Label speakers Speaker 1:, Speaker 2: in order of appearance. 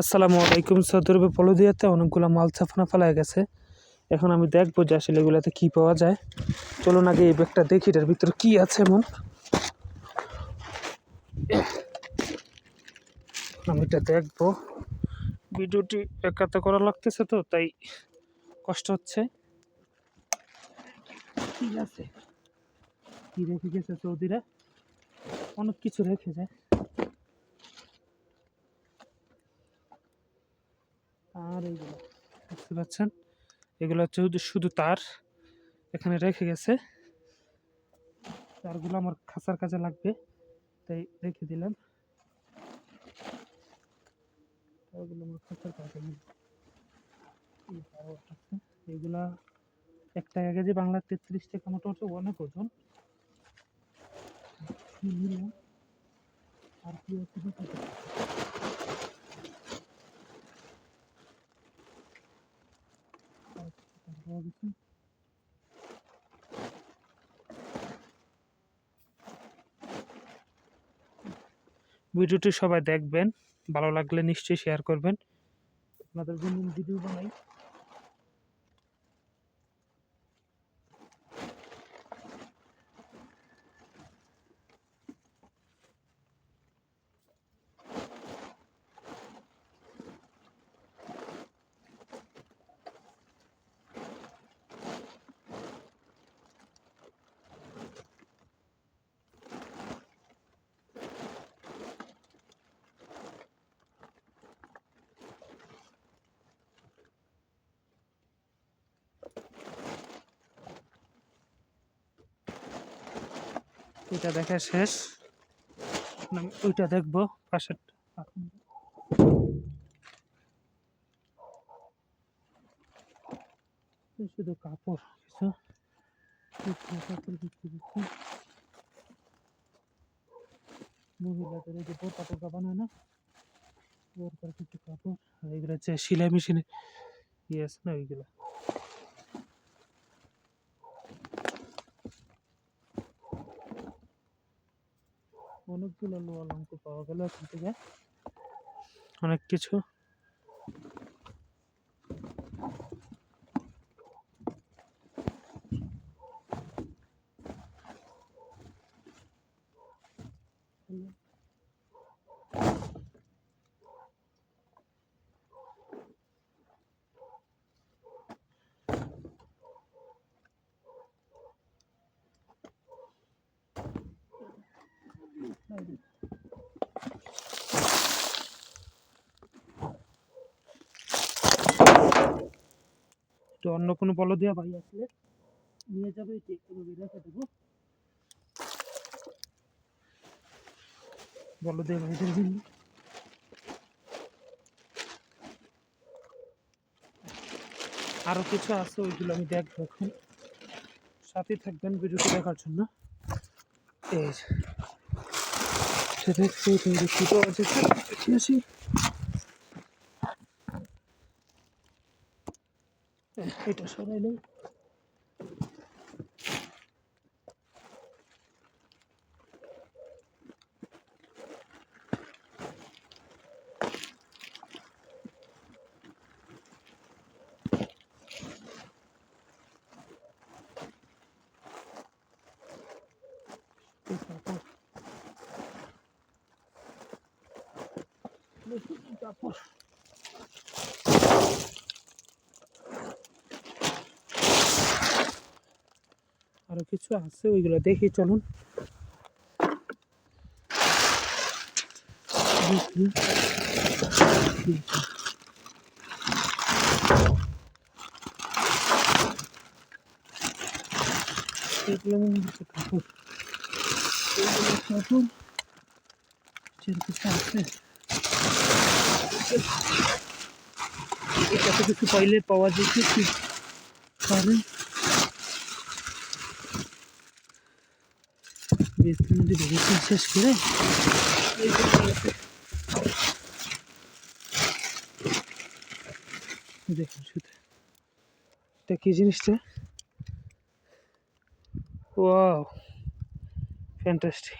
Speaker 1: আসসালামু আলাইকুম। সদরবে পলদিয়াতে অনেকগুলো মাল ছাপানো ফেলা গেছে। এখন আমি দেখব যে আসলে এগুলাতে কী পাওয়া যায়। চলুন আগে এই ব্যাগটা দেখি, এটার ভিতরে কী আছে এমন। আমি এটা দেখব। ভিডিওটি একাতে করা লাগতেছে তো, তাই কষ্ট হচ্ছে। কি আছে? কী রেখে গেছে সৌদিরা? অনেক কিছু রেখে যায় আর এইগুলো দেখতে পাচ্ছেন। এগুলো হচ্ছে শুধু তার এখানে রেখে গেছে। তারগুলো আমার খাঁচার কাজে লাগবে, তাই রেখে দিলাম। তারগুলো আমার খাঁচার কাজে লাগবে। একটা। এগুলা এক টাকা কেজি বাংলা তেত্রিশ টাকা মতো হচ্ছে অনেক ওজন। আর কি আছে দেখি। আর কিছু ভিডিওটি সবাই দেখবেন ভালো লাগলে নিশ্চয়ই শেয়ার করবেন। আপনাদের জন্য ভিডিও বানাই। এটা দেখা শেষ। আমি ওইটা দেখব, পাশের শুধু কাপড়, কিছু। কাপড় বিক্রি করছে। মহিলাদের এই যে বোরকা টোকা বানায় না? বোরকার কিছু কাপড়, আর এগুলো হচ্ছে সেলাই মেশিনে। ইয়ে আছে না, ওইগুলো। অনেকগুলো লোয়া লঙ্ক পাওয়া গেল এখান থেকে। অনেক কিছু। তো অন্য কোনো বলো দেওয়া ভাই আসলে। নিয়ে যাবে এটি এভাবে রেখে দেবো। বলো দেওয়া ভাইদের জন্য আরও কিছু আছে, ওইগুলো আমি দেখব এখন। সাথে থাকবেন ভিডিওটি দেখার জন্য। এই যে। সে দেখছি তুমি দেখি পাওয়া যাচ্ছে দেখি আসি এহ, এটা সরাইলেই এই কাপড় দেখি কি কাপড় আরও কিছু আছে, ওইগুলো দেখি, চলুন দেখি। এগুলো মনে হচ্ছে কাপড় এগুলো কাপড় এর কিছু আছে কিছু পাইলে পাওয়া যেতে কি? মধ্যে ভেবেছি শেষ করে? দেখুন এটা কি জিনিসটা? Wow, fantastic.